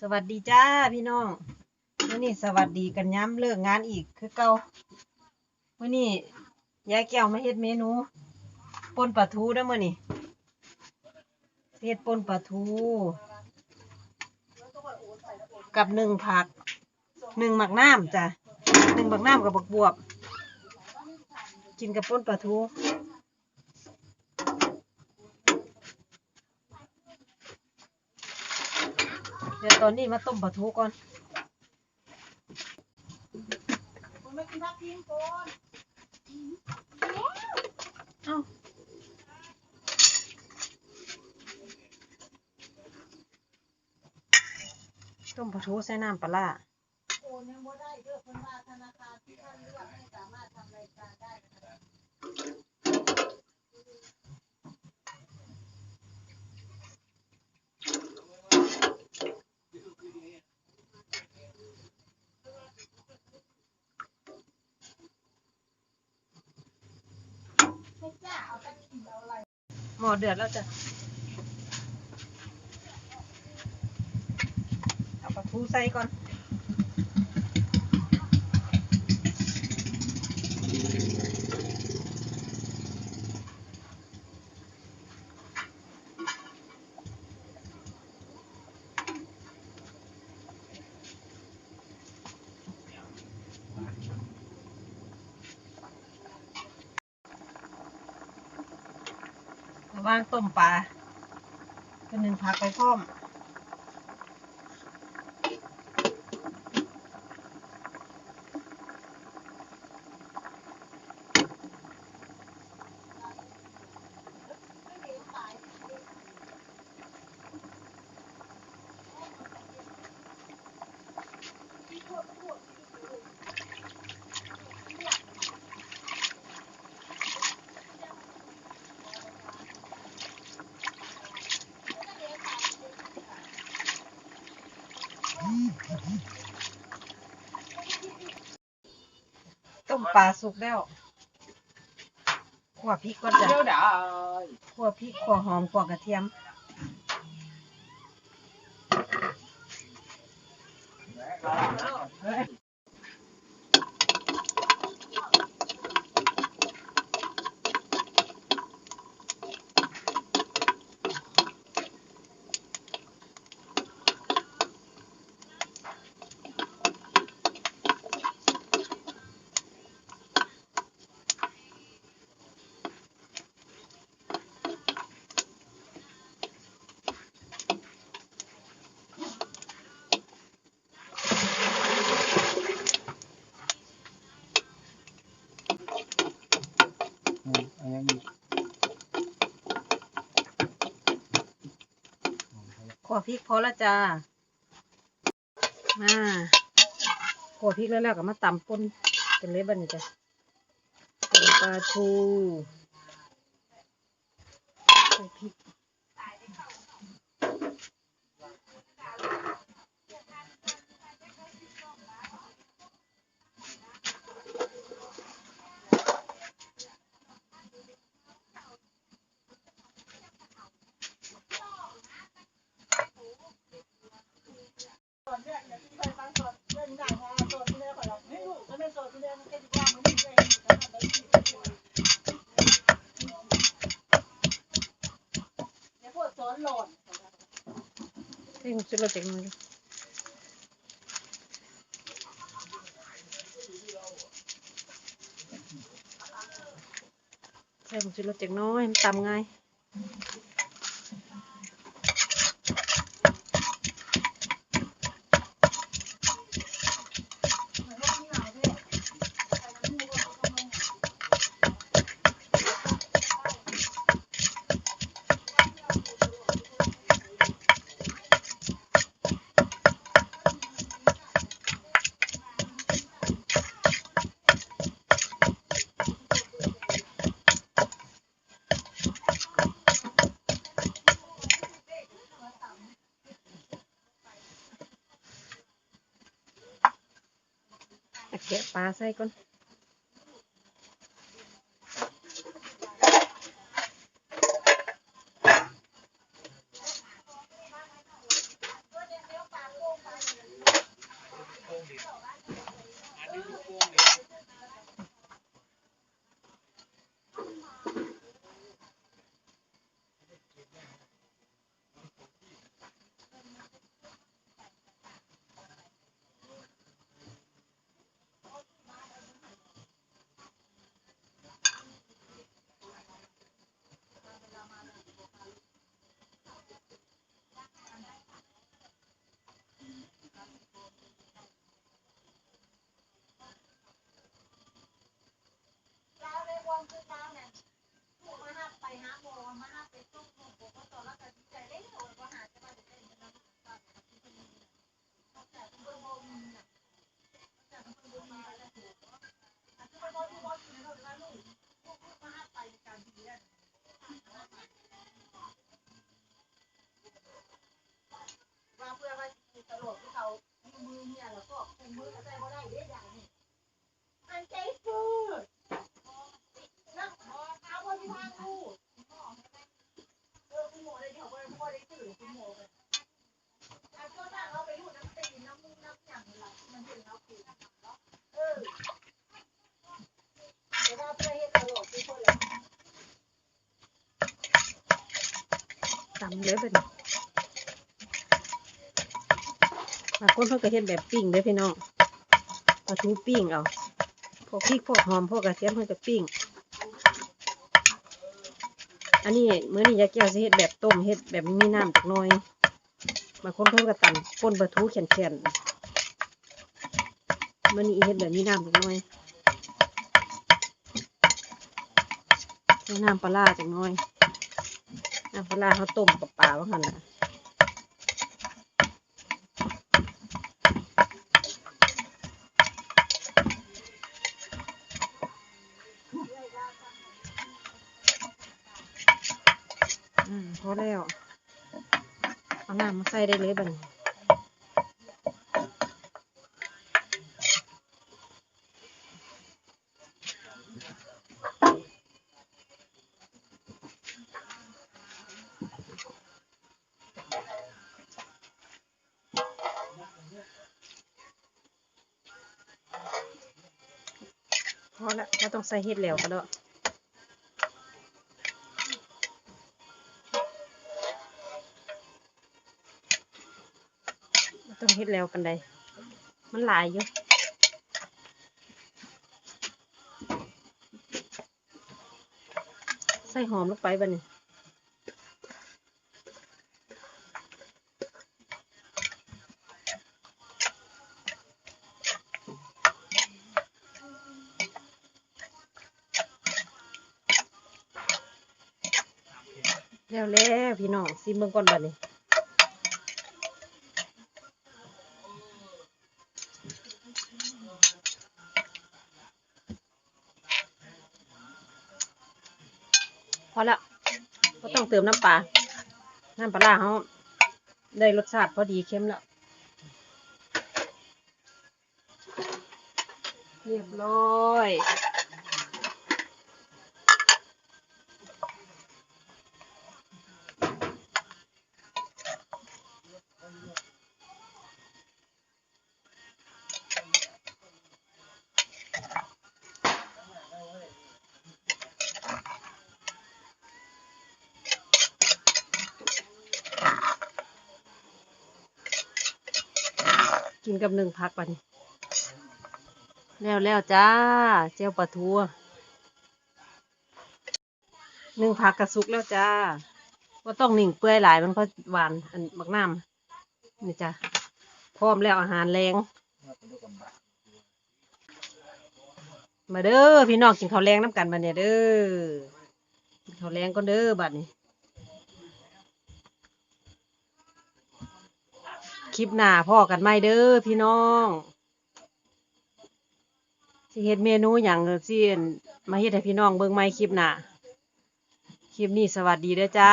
สวัสดีจ้าพี่น้องวันนี้สวัสดีกันย้ำเลิกงานอีกคือเก่าวันนี้ยายแก้วมาเฮ็ดเมนูปนปลาทูด้อมื้อนี้เฮ็ดปนปลาทู กับหนึ่งผักหนึ่งหมักน้ำจ้ะหนึ่งหมักน้ำกับบักบวบ กินกับปนปลาทู เดี๋ยวตอนนี้มาต้มปลาทูก่อนเอ้าต้มปลาทูใส่น้ำปลาร้า หมอเดือดแล้วจ้ะเอาปลาทูใส่ก่อน ว่างต้มปลาเป็นหนึ่งผักไปพร้อม ปลาสุกแล้วขั่วพริกก่อนจ้ะเดี๋ยวได้ขั่วพริกขั่วหอมขั่วกระเทียม อันนี้ ขั่วพริกพอแล้วจ้า มาขั่วพริกแล้วแล้วก็มาตำป่นเป็นเล็บบันนี้จ้ะปนปลาทูใส่พริก เอ้ยมันจะรสจังเลย ใส่มันจะรสจังน้อยมันตำง่าย เอาแกะปลาใส่ก่อนตำเลยบัดนี้บางคนเพิ่นก็เฮ็ดแบบปิ้งเด้อพี่น้องปลาทูปิ้งเอาพวกพริกพวกหอมพวกกระเทียมเพิ่นก็ปิ้ง อันนี้มื้อนี้ยายแก้วสิเฮ็ดแบบต้มเฮ็ดแบบมีน้ำจักหน่อยบางคนเพิ่นก็ตำป่นปลาทูแข็งๆมื้อนี้เฮ็ดแบบมีน้ำจักหน่อยใส่น้ำปลาร้าจักหน่อย อะพลาเขาต้มกับปลาว่าหั่นน่ะอืมพอแล้วเอาน้ำมาใส่ได้เลยบัดนี้ อแล้วไม่ต้องใส่เห็ดแล้วก็ได้บ่ต้องเห็ดแล้วกันใดมันหลายอยู่ใส่หอมลงไปบัดนี้ แล้วแล้ว พี่น้องซิมเบิ่งก่อนบัดนี้พอแล้วก็ต้องเติมน้ำปลา น้ำปลาร้าเขาได้รสชาติพอดีเข้มแล้ว เรียบร้อย กินกับหนึ่งพักปัดนแล้วแล้วจ้า เจียวปลาทูหนึ่งพักกระสุกแล้วจ้าว่าต้องหนิ่งเปื่อยหลายมันก็หวานอันบักน้ำนี่จ้ะพร้อมแล้วอาหารแรงมาเป็นลูกกำบากมาเด้อพี่น้องกินข้าวแรงน้ำกันบัดเนี่ยเด้อกินข้าวแรงก็เด้อบัดนี้ คลิปหน้าพ่อกันไหมเด้อพี่น้องสิเฮ็ดเมนูอย่างสิอั่นมาเฮ็ดให้พี่น้องเบิ่งไม่คลิปหน้าคลิปนี้สวัสดีเด้อจ้า